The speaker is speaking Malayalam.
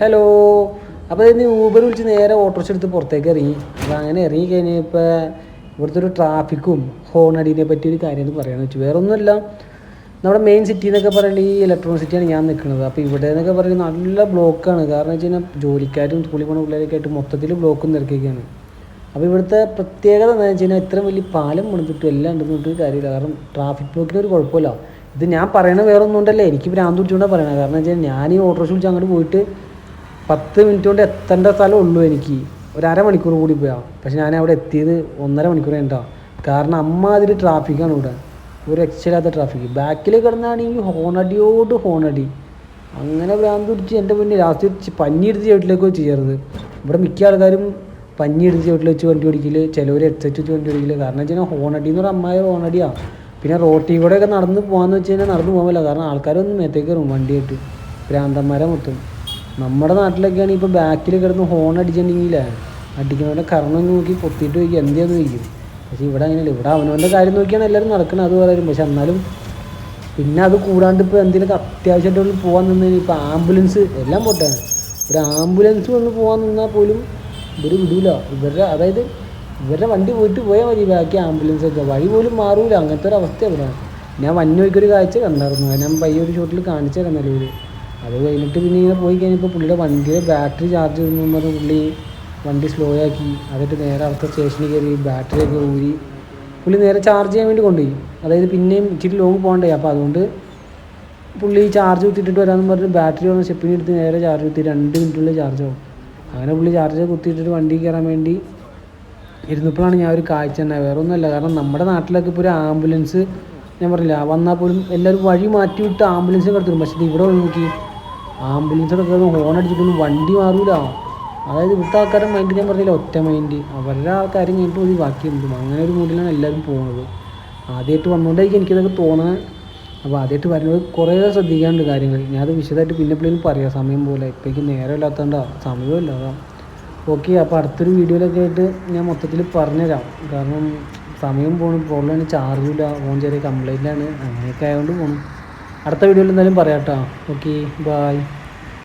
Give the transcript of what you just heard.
ഹലോ. അപ്പോൾ ഇന്ന് ഊബർ വിളിച്ച് നേരെ ഓട്ടോറിക്ഷ എടുത്ത് പുറത്തേക്ക് ഇറങ്ങി. അപ്പോൾ അങ്ങനെ ഇറങ്ങി കഴിഞ്ഞപ്പോൾ ഇവിടുത്തെ ഒരു ട്രാഫിക്കും ഹോണടിനെ പറ്റി ഒരു കാര്യം പറയാന്ന് വെച്ചു. വേറെ ഒന്നുമില്ല. നമ്മുടെ മെയിൻ സിറ്റി എന്നൊക്കെ പറയുന്നത് ഈ ഇലക്ട്രോണിക് സിറ്റിയാണ് ഞാൻ നിൽക്കുന്നത്. അപ്പോൾ ഇവിടെ എന്നൊക്കെ പറയുന്നത് നല്ല ബ്ലോക്കാണ് കാരണം വെച്ച് കഴിഞ്ഞാൽ ജോലിക്കാരും സ്കൂളിൽ പിള്ളേരൊക്കെ ആയിട്ട് മൊത്തത്തിൽ ബ്ലോക്കും നിരക്കുകയാണ് അപ്പോൾ ഇവിടുത്തെ പ്രത്യേകത എന്താണെന്ന് വെച്ച് കഴിഞ്ഞാൽ ഇത്രയും വലിയ പാലം പണിതിട്ടും എല്ലാം ഉണ്ടെന്ന് പറഞ്ഞിട്ട് കാര്യമില്ല. കാരണം ട്രാഫിക് ബ്ലോക്കിന് ഒരു കുഴപ്പമില്ല. ഇത് ഞാൻ പറയണത് വേറെ ഒന്നും ഉണ്ടല്ലേ എനിക്ക് ഭ്രാന്ത് പിടിച്ചുകൊണ്ടാണ് പറയണത്. കാരണം വെച്ചാൽ ഞാൻ ഈ ഓട്ടോറിക്ഷ വിളിച്ച് അങ്ങോട്ട് പോയിട്ട് പത്ത് മിനിറ്റ് കൊണ്ട് എത്തേണ്ട സ്ഥലം ഉള്ളൂ എനിക്ക്. ഒരു അരമണിക്കൂർ കൂടി പോയാൽ പക്ഷെ ഞാൻ അവിടെ എത്തിയത് ഒന്നര മണിക്കൂർ കഴിഞ്ഞാ കാരണം അമ്മാതിരി ട്രാഫിക്കാണ് ഇവിടെ. ഒരു രക്ഷയില്ലാത്ത ട്രാഫിക് ബാക്കിൽ കിടന്നാണെങ്കിൽ ഹോണടിയോട് ഹോണടി. അങ്ങനെ ഭ്രാന്ത് പിടിച്ച് എന്റെ മുന്നിൽ ലാസ്റ്റ് പഞ്ഞി എടുത്ത് ചവിട്ടിലേക്ക് വെച്ച് ചേർന്നത്. ഇവിടെ മിക്ക ആൾക്കാരും പഞ്ഞി എടുത്ത് ചവിട്ടിൽ വെച്ച് വണ്ടി ഓടിക്കില്ല ചിലവർ ഹെഡ്സെറ്റ് വെച്ച് വണ്ടി ഓടിക്കില്ല കാരണം വെച്ച് കഴിഞ്ഞാൽ ഹോണടി എന്ന് പറഞ്ഞാൽ അമ്മായ ഹോണടിയാണ് പിന്നെ റോട്ടിൽ കൂടെയൊക്കെ നടന്ന് പോകാമെന്ന് വെച്ച് കഴിഞ്ഞാൽ നടന്ന് പോകാൻ പറ്റില്ല. കാരണം ആൾക്കാരൊന്നും മേത്തേക്ക് കയറും വണ്ടിയായിട്ട്. ഭ്രാന്തന്മാരെ മൊത്തം. നമ്മുടെ നാട്ടിലൊക്കെയാണ് ഇപ്പോൾ ബാക്കിൽ കിടന്ന് ഹോൺ അടിച്ചിട്ടുണ്ടെങ്കിലേ അടിക്കുന്നവന്റെ കറണം നോക്കി പൊത്തിയിട്ട് ചോദിക്കും എന്തെയെന്ന് ചോദിക്കും പക്ഷേ ഇവിടെ അങ്ങനെയല്ല. ഇവിടെ അവനവന്റെ കാര്യം നോക്കിയാണ് എല്ലാവരും നടക്കുന്നത് അത് പറയും പക്ഷെ എന്നാലും പിന്നെ അത് കൂടാണ്ട് ഇപ്പോൾ എന്തെങ്കിലുമൊക്കെ അത്യാവശ്യമായിട്ട് പോകാൻ നിന്ന് ഇപ്പോൾ ആംബുലൻസ് എല്ലാം പോട്ടാണ് ഒരു ആംബുലൻസ് വന്ന് പോകാൻ നിന്നാൽ പോലും ഇവർ വിടൂല. ഇവരുടെ അതായത് ഇവരുടെ വണ്ടി പോയിട്ട് പോയാൽ മതി ബാക്കി ആംബുലൻസ് ഒക്കെ. വഴി പോലും മാറൂല. അങ്ങനത്തെ ഒരു അവസ്ഥ ഇവിടെ. ഞാൻ വന്യ വഴിക്കൊരു കാഴ്ച കണ്ടായിരുന്നു. ഞാൻ പയ്യ ഒരു ഷോട്ടിൽ കാണിച്ചു നിലവിൽ അത് കഴിഞ്ഞിട്ട് പിന്നെ ഇങ്ങനെ പോയി കഴിഞ്ഞപ്പോൾ പുള്ളിയുടെ വണ്ടിയുടെ ബാറ്ററി ചാർജ് ചെയ്തെന്ന് പറഞ്ഞ് പുള്ളി വണ്ടി സ്ലോ ആക്കി. അതിട്ട് നേരെ അടുത്ത സ്റ്റേഷനിൽ കയറി ബാറ്ററി ഒക്കെ ഊരി പുള്ളി നേരെ ചാർജ് ചെയ്യാൻ വേണ്ടി കൊണ്ടുപോയി. അതായത് പിന്നെയും ഇച്ചിരി ലോങ് പോകണ്ടേ? അപ്പോൾ അതുകൊണ്ട് പുള്ളി ചാർജ് കുത്തിയിട്ടിട്ട് വരാമെന്ന് പറഞ്ഞ് ബാറ്ററി വന്ന് സ്റ്റെപ്പിന് എടുത്ത് നേരെ ചാർജ് കുത്തി. രണ്ട് മിനിറ്റുള്ളിൽ ചാർജ് ആവും. അങ്ങനെ പുള്ളി ചാർജ് കുത്തിയിട്ടിട്ട് വണ്ടി കയറാൻ വേണ്ടി ഇരുന്നപ്പോഴാണ് ഞാൻ ഒരു കാഴ്ച തന്നെ വേറെ ഒന്നുമല്ല കാരണം നമ്മുടെ നാട്ടിലൊക്കെ ഇപ്പോൾ ഒരു ആംബുലൻസ് ഞാൻ പറഞ്ഞില്ല വന്നാൽ പോലും എല്ലാവരും വഴി മാറ്റി വിട്ട് ആംബുലൻസ് കിടത്തും പക്ഷേ ഇവിടെ നോക്കി. ആംബുലൻസൊക്കെ കയറും ഹോൺ അടിച്ചിട്ടൊന്നും വണ്ടി മാറൂല. അതായത് ഇവിടുത്തെ ആൾക്കാരുടെ മൈൻഡ് ഞാൻ പറഞ്ഞില്ല ഒറ്റ മൈൻഡ് അവരുടെ ആൾക്കാരും കഴിഞ്ഞിട്ട് ഒരു ബാക്കി എന്തും. അങ്ങനെ ഒരു മൂഡിലാണ് എല്ലാവരും പോകുന്നത് ആദ്യമായിട്ട് വന്നുകൊണ്ടായിരിക്കും എനിക്കിതൊക്കെ തോന്നുന്നത് അപ്പോൾ ആദ്യമായിട്ട് വരുന്നത് കുറേ ശ്രദ്ധിക്കാനുണ്ട് കാര്യങ്ങൾ അത് വിശദമായിട്ട് പിന്നെ പിള്ളേരും പറയാം സമയം പോലെ. ഇപ്പോഴേക്ക് നേരം ഇല്ലാത്തതുകൊണ്ടാ സമയമില്ല അതാ ഓക്കെ അപ്പോൾ അടുത്തൊരു വീഡിയോയിലൊക്കെ ആയിട്ട് ഞാൻ മൊത്തത്തിൽ പറഞ്ഞുതരാം. കാരണം സമയം പോകണം ഫോണിലാണ് ചാർജില്ല ഫോൺ ചെറിയ കംപ്ലൈന്റ് ആണ്. അങ്ങനെയൊക്കെ ആയതുകൊണ്ട് പോകണം അടുത്ത വീഡിയോയിൽ എന്തായാലും പറയാം കേട്ടോ. Okay bye